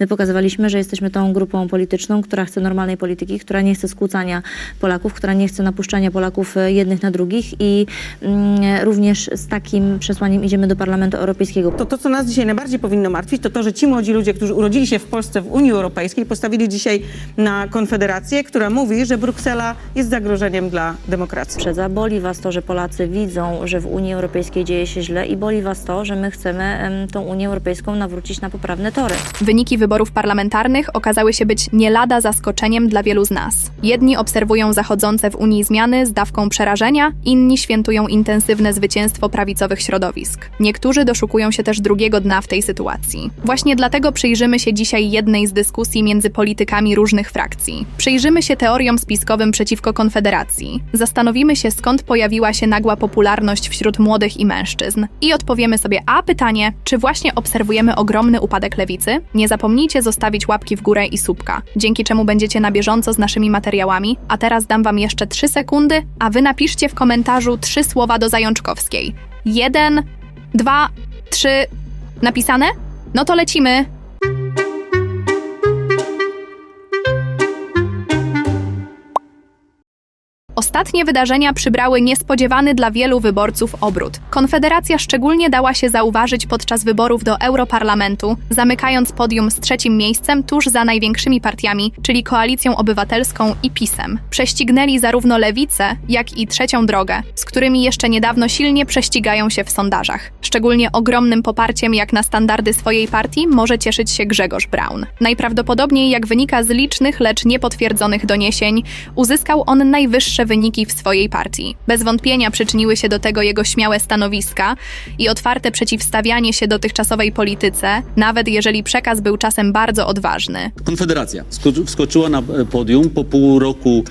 My pokazywaliśmy, że jesteśmy tą grupą polityczną, która chce normalnej polityki, która nie chce skłócania Polaków, która nie chce napuszczania Polaków e, jednych na drugich i mm, również z takim przesłaniem idziemy do Parlamentu Europejskiego. To, to, co nas dzisiaj najbardziej powinno martwić, to to, że ci młodzi ludzie, którzy urodzili się w Polsce, w Unii Europejskiej, postawili dzisiaj na Konfederację, która mówi, że Bruksela jest zagrożeniem dla demokracji. Przedza. Boli was to, że Polacy widzą, że w Unii Europejskiej dzieje się źle i boli was to, że my chcemy em, tą Unię Europejską nawrócić na poprawne tory. Wyniki wyborów parlamentarnych okazały się być nie lada zaskoczeniem dla wielu z nas. Jedni obserwują zachodzące w Unii zmiany z dawką przerażenia, inni świętują intensywne zwycięstwo prawicowych środowisk. Niektórzy doszukują się też drugiego dna w tej sytuacji. Właśnie dlatego przyjrzymy się dzisiaj jednej z dyskusji między politykami różnych frakcji. Przyjrzymy się teoriom spiskowym przeciwko Konfederacji. Zastanowimy się, skąd pojawiła się nagła popularność wśród młodych i mężczyzn. I odpowiemy sobie a pytanie, czy właśnie obserwujemy ogromny upadek lewicy? Nie zapomnijcie zostawić łapki w górę i słupka, dzięki czemu będziecie na bieżąco z naszymi materiałami. A teraz dam wam jeszcze 3 sekundy, a wy napiszcie w komentarzu trzy słowa do Zajączkowskiej. Jeden, dwa, trzy. Napisane? No to lecimy. Ostatnie wydarzenia przybrały niespodziewany dla wielu wyborców obrót. Konfederacja szczególnie dała się zauważyć podczas wyborów do Europarlamentu, zamykając podium z trzecim miejscem tuż za największymi partiami, czyli Koalicją Obywatelską i PiSem. Prześcignęli zarówno lewicę, jak i trzecią drogę, z którymi jeszcze niedawno silnie prześcigają się w sondażach. Szczególnie ogromnym poparciem jak na standardy swojej partii może cieszyć się Grzegorz Braun. Najprawdopodobniej, jak wynika z licznych, lecz niepotwierdzonych doniesień, uzyskał on najwyższe wyniki w swojej partii. Bez wątpienia przyczyniły się do tego jego śmiałe stanowiska i otwarte przeciwstawianie się dotychczasowej polityce, nawet jeżeli przekaz był czasem bardzo odważny. Konfederacja skoczy- wskoczyła na e, podium po pół roku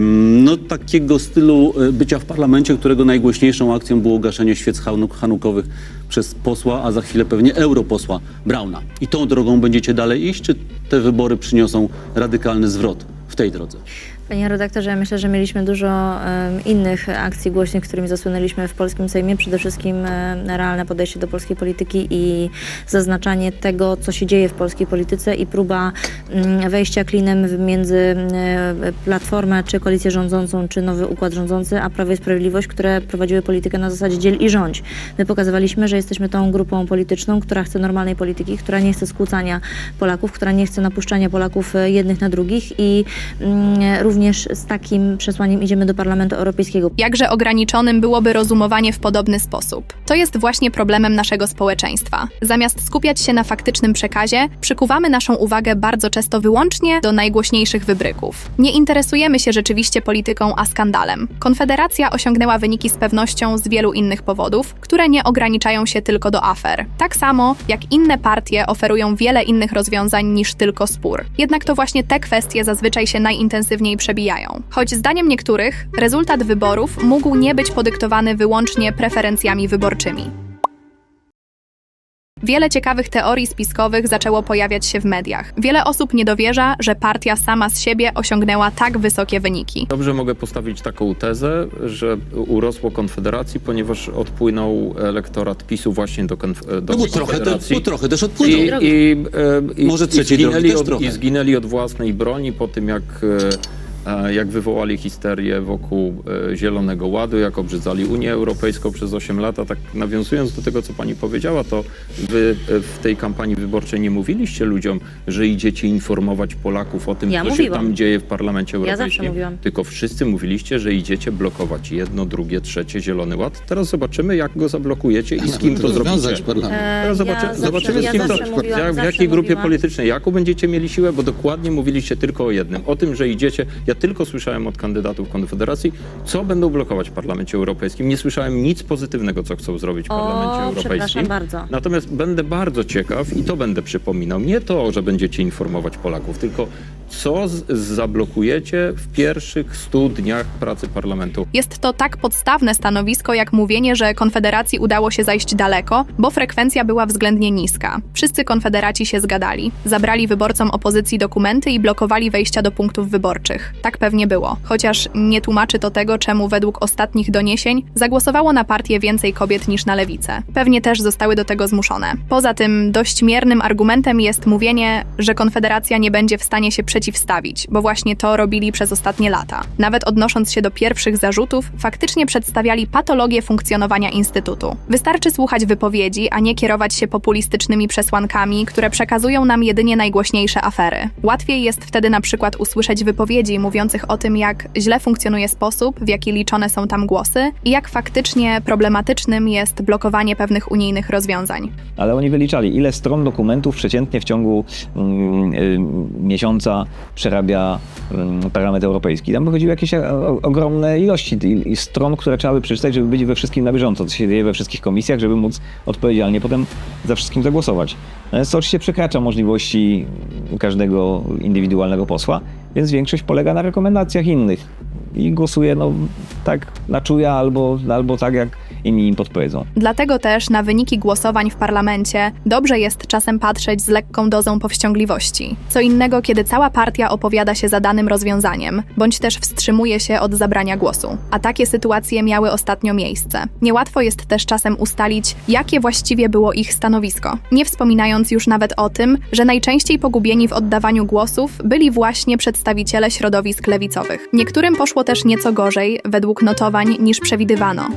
no, takiego stylu e, bycia w parlamencie, którego najgłośniejszą akcją było gaszenie świec hanu- hanukowych przez posła, a za chwilę pewnie europosła Brauna. I tą drogą będziecie dalej iść, czy te wybory przyniosą radykalny zwrot w tej drodze? Panie redaktorze, ja myślę, że mieliśmy dużo em, innych akcji głośnych, którymi zasłynęliśmy w polskim Sejmie. Przede wszystkim em, realne podejście do polskiej polityki i zaznaczanie tego, co się dzieje w polskiej polityce i próba mm, wejścia klinem między mm, Platformę, czy koalicję rządzącą, czy nowy układ rządzący, a Prawo i Sprawiedliwość, które prowadziły politykę na zasadzie dziel i rządź. My pokazywaliśmy, że jesteśmy tą grupą polityczną, która chce normalnej polityki, która nie chce skłócania Polaków, która nie chce napuszczania Polaków e, jednych na drugich i mm, również z takim przesłaniem idziemy do Parlamentu Europejskiego. Jakże ograniczonym byłoby rozumowanie w podobny sposób. To jest właśnie problemem naszego społeczeństwa. Zamiast skupiać się na faktycznym przekazie, przykuwamy naszą uwagę bardzo często wyłącznie do najgłośniejszych wybryków. Nie interesujemy się rzeczywiście polityką, a skandalem. Konfederacja osiągnęła wyniki z pewnością z wielu innych powodów, które nie ograniczają się tylko do afer. Tak samo jak inne partie oferują wiele innych rozwiązań niż tylko spór. Jednak to właśnie te kwestie zazwyczaj się najintensywniej przebijają. Choć zdaniem niektórych rezultat wyborów mógł nie być podyktowany wyłącznie preferencjami wyborczymi. Wiele ciekawych teorii spiskowych zaczęło pojawiać się w mediach. Wiele osób nie dowierza, że partia sama z siebie osiągnęła tak wysokie wyniki. Dobrze mogę postawić taką tezę, że urosło Konfederacji, ponieważ odpłynął elektorat PiSu właśnie do, konf- do No bo trochę, Konfederacji. bo trochę też odpłynął. I, i, e, i, Może i, trzeciej drogi zginęli też od, trochę. I zginęli od własnej broni po tym, jak, e, jak wywołali histerię wokół e, Zielonego Ładu, jak obrzydzali Unię Europejską przez 8 lat. A tak nawiązując do tego, co pani powiedziała, to wy e, w tej kampanii wyborczej nie mówiliście ludziom, że idziecie informować Polaków o tym, Ja co mówiłam. się tam dzieje w Parlamencie Ja zawsze Europejskim. mówiłam. Tylko wszyscy mówiliście, że idziecie blokować jedno, drugie, trzecie Zielony Ład. Teraz zobaczymy, jak go zablokujecie i z kim to zrobicie. parlament. E, Teraz zobaczy, ja zawsze- zobaczymy, ja z kim to, mówiłam- jak, w jakiej grupie mówiłam- politycznej, jaką będziecie mieli siłę, bo dokładnie mówiliście tylko o jednym. O tym, że idziecie, ja tylko słyszałem od kandydatów Konfederacji, co będą blokować w Parlamencie Europejskim. Nie słyszałem nic pozytywnego, co chcą zrobić w O, Parlamencie przepraszam Europejskim. bardzo. Natomiast będę bardzo ciekaw i to będę przypominał. Nie to, że będziecie informować Polaków, tylko co zablokujecie w pierwszych 100 dniach pracy parlamentu? Jest to tak podstawne stanowisko, jak mówienie, że Konfederacji udało się zajść daleko, bo frekwencja była względnie niska. Wszyscy konfederaci się zgadali. Zabrali wyborcom opozycji dokumenty i blokowali wejścia do punktów wyborczych. Tak pewnie było. Chociaż nie tłumaczy to tego, czemu według ostatnich doniesień zagłosowało na partię więcej kobiet niż na lewicę. Pewnie też zostały do tego zmuszone. Poza tym dość miernym argumentem jest mówienie, że Konfederacja nie będzie w stanie się przeciwstawić, bo właśnie to robili przez ostatnie lata. Nawet odnosząc się do pierwszych zarzutów, faktycznie przedstawiali patologię funkcjonowania Instytutu. Wystarczy słuchać wypowiedzi, a nie kierować się populistycznymi przesłankami, które przekazują nam jedynie najgłośniejsze afery. Łatwiej jest wtedy na przykład usłyszeć wypowiedzi mówiących o tym, jak źle funkcjonuje sposób, w jaki liczone są tam głosy i jak faktycznie problematycznym jest blokowanie pewnych unijnych rozwiązań. Ale oni wyliczali, ile stron dokumentów przeciętnie w ciągu mm, y, miesiąca przerabia mm, Parlament Europejski. Tam wychodziły jakieś o, ogromne ilości stron, które trzeba by przeczytać, żeby być we wszystkim na bieżąco, co się dzieje we wszystkich komisjach, żeby móc odpowiedzialnie potem za wszystkim zagłosować. Natomiast to oczywiście przekracza możliwości każdego indywidualnego posła, więc większość polega na rekomendacjach innych i głosuje no, tak na czuja albo, albo tak, jak inni im podpowiedzą. Dlatego też na wyniki głosowań w parlamencie dobrze jest czasem patrzeć z lekką dozą powściągliwości. Co innego, kiedy cała partia opowiada się za danym rozwiązaniem, bądź też wstrzymuje się od zabrania głosu. A takie sytuacje miały ostatnio miejsce. Niełatwo jest też czasem ustalić, jakie właściwie było ich stanowisko. Nie wspominając już nawet o tym, że najczęściej pogubieni w oddawaniu głosów byli właśnie przedstawiciele środowisk lewicowych. Niektórym poszło też nieco gorzej, według notowań, niż przewidywano.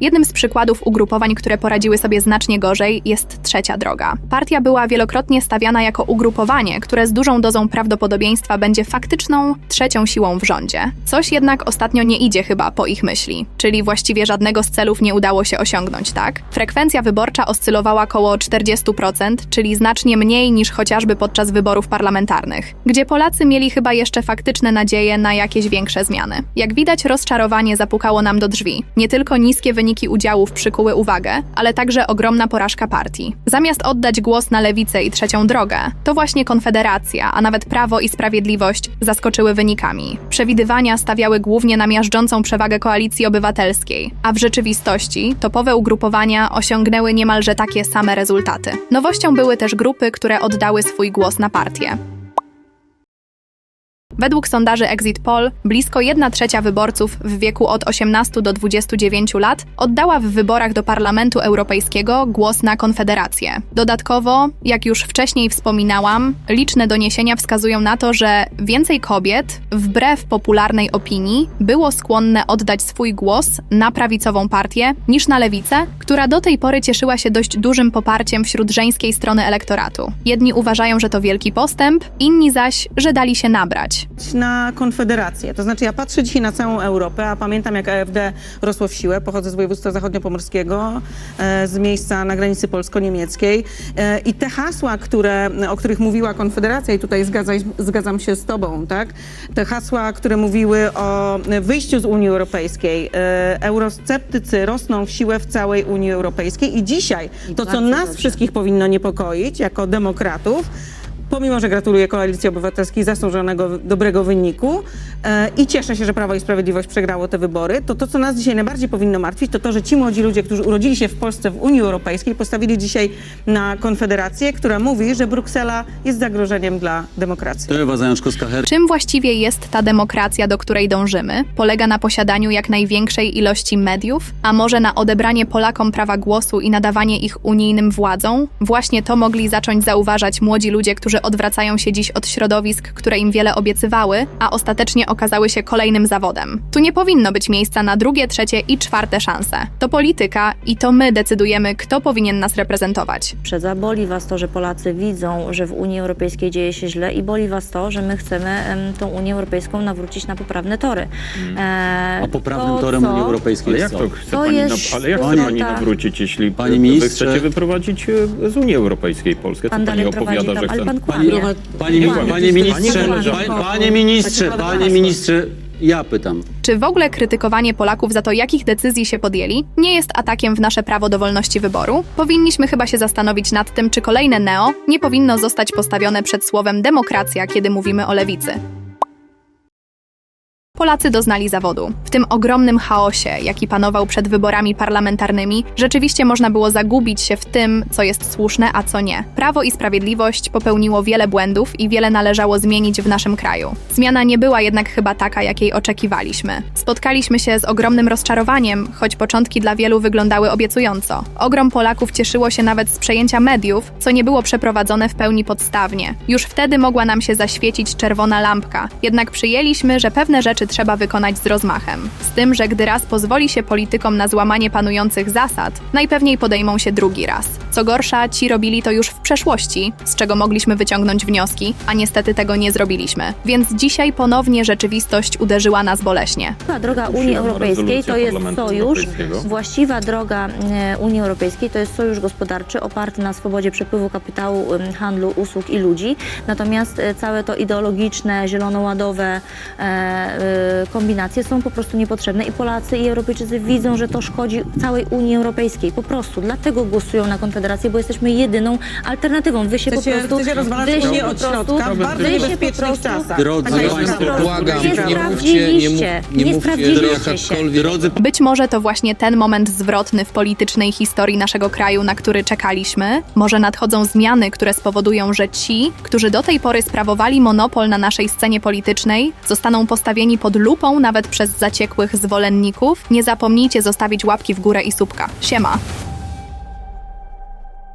Jednym z przykładów ugrupowań, które poradziły sobie znacznie gorzej, jest trzecia droga. Partia była wielokrotnie stawiana jako ugrupowanie, które z dużą dozą prawdopodobieństwa będzie faktyczną trzecią siłą w rządzie. Coś jednak ostatnio nie idzie chyba po ich myśli, czyli właściwie żadnego z celów nie udało się osiągnąć, tak? Frekwencja wyborcza oscylowała około 40%, czyli znacznie mniej niż chociażby podczas wyborów parlamentarnych, gdzie Polacy mieli chyba jeszcze faktyczne nadzieje na jakieś większe zmiany. Jak widać, rozczarowanie zapukało nam do drzwi. Nie tylko niskie wyniki udziałów przykuły uwagę, ale także ogromna porażka partii. Zamiast oddać głos na lewicę i trzecią drogę, to właśnie Konfederacja, a nawet Prawo i Sprawiedliwość zaskoczyły wynikami. Przewidywania stawiały głównie na miażdżącą przewagę koalicji obywatelskiej, a w rzeczywistości topowe ugrupowania osiągnęły niemalże takie same rezultaty. Nowością były też grupy, które oddały swój głos na partię. Według sondaży Exit Poll blisko 1 trzecia wyborców w wieku od 18 do 29 lat oddała w wyborach do Parlamentu Europejskiego głos na Konfederację. Dodatkowo, jak już wcześniej wspominałam, liczne doniesienia wskazują na to, że więcej kobiet, wbrew popularnej opinii, było skłonne oddać swój głos na prawicową partię niż na lewicę, która do tej pory cieszyła się dość dużym poparciem wśród żeńskiej strony elektoratu. Jedni uważają, że to wielki postęp, inni zaś, że dali się nabrać. Na Konfederację. To znaczy ja patrzę dzisiaj na całą Europę, a pamiętam jak AfD rosło w siłę. Pochodzę z województwa zachodniopomorskiego, e, z miejsca na granicy polsko-niemieckiej. E, I te hasła, które, o których mówiła Konfederacja, i tutaj zgadzam, zgadzam się z tobą, tak? Te hasła, które mówiły o wyjściu z Unii Europejskiej. E, Eurosceptycy rosną w siłę w całej Unii Europejskiej i dzisiaj to, co nas wszystkich powinno niepokoić jako demokratów, Pomimo, że gratuluję Koalicji Obywatelskiej zasłużonego, dobrego wyniku e, i cieszę się, że Prawo i Sprawiedliwość przegrało te wybory, to to, co nas dzisiaj najbardziej powinno martwić, to to, że ci młodzi ludzie, którzy urodzili się w Polsce w Unii Europejskiej, postawili dzisiaj na Konfederację, która mówi, że Bruksela jest zagrożeniem dla demokracji. To Ewa Zajączkowska-Her. Czym właściwie jest ta demokracja, do której dążymy? Polega na posiadaniu jak największej ilości mediów, a może na odebranie Polakom prawa głosu i nadawanie ich unijnym władzom? Właśnie to mogli zacząć zauważać młodzi ludzie, którzy odwracają się dziś od środowisk, które im wiele obiecywały, a ostatecznie okazały się kolejnym zawodem. Tu nie powinno być miejsca na drugie, trzecie i czwarte szanse. To polityka i to my decydujemy, kto powinien nas reprezentować. Przedza boli was to, że Polacy widzą, że w Unii Europejskiej dzieje się źle i boli was to, że my chcemy em, tą Unię Europejską nawrócić na poprawne tory. E, A poprawnym to, torem co- Unii Europejskiej Ale jest jak co? to chce To pani, jest na, ale jak chce Pani- pani nawrócić, jeśli Panie wy ministrze- chcecie wyprowadzić e, z Unii Europejskiej Polskę? To Pan pani dalej prowadzi opowiada, tam, że ale chce... pan Panie, panie, panie ministrze, Panie panie ministrze, panie ministrze, Ja pytam. Czy w ogóle krytykowanie Polaków za to, jakich decyzji się podjęli, nie jest atakiem w nasze prawo do wolności wyboru? Powinniśmy chyba się zastanowić nad tym, czy kolejne neo nie powinno zostać postawione przed słowem demokracja, kiedy mówimy o lewicy. Polacy doznali zawodu. W tym ogromnym chaosie, jaki panował przed wyborami parlamentarnymi, rzeczywiście można było zagubić się w tym, co jest słuszne, a co nie. Prawo i Sprawiedliwość popełniło wiele błędów i wiele należało zmienić w naszym kraju. Zmiana nie była jednak chyba taka, jakiej oczekiwaliśmy. Spotkaliśmy się z ogromnym rozczarowaniem, choć początki dla wielu wyglądały obiecująco. Ogrom Polaków cieszyło się nawet z przejęcia mediów, co nie było przeprowadzone w pełni podstawnie. Już wtedy mogła nam się zaświecić czerwona lampka, jednak przyjęliśmy, że pewne rzeczy trzeba wykonać z rozmachem. Z tym, że gdy raz pozwoli się politykom na złamanie panujących zasad, najpewniej podejmą się drugi raz. Co gorsza, ci robili to już w przeszłości, z czego mogliśmy wyciągnąć wnioski, a niestety tego nie zrobiliśmy. Więc dzisiaj ponownie rzeczywistość uderzyła nas boleśnie. Właściwa droga Unii Europejskiej to jest sojusz. Właściwa droga e, Unii Europejskiej to jest sojusz gospodarczy oparty na swobodzie przepływu kapitału, em, handlu, usług i ludzi. Natomiast e, całe to ideologiczne, zielonoładowe e, e, kombinacje są po prostu niepotrzebne i Polacy i Europejczycy widzą, że to szkodzi całej Unii Europejskiej. Po prostu dlatego głosują na Konfederację, bo jesteśmy jedyną alternatywą. Wy się Chcecie- po prostu chcecie rozwalać wy się od środka w bardzo niebezpiecznych czasach. Drodzy Taka jest państwo, prostu. błagam, nie nie mówcie, nie mów- sprawdziliście, nie nie mówcie, jakakolwiek- Drodzy Być może to właśnie ten moment zwrotny w politycznej historii naszego kraju, na który czekaliśmy. Może nadchodzą zmiany, które spowodują, że ci, którzy do tej pory sprawowali monopol na naszej scenie politycznej, zostaną postawieni pod lupą nawet przez zaciekłych zwolenników. Nie zapomnijcie zostawić łapki w górę i słupka. Siema!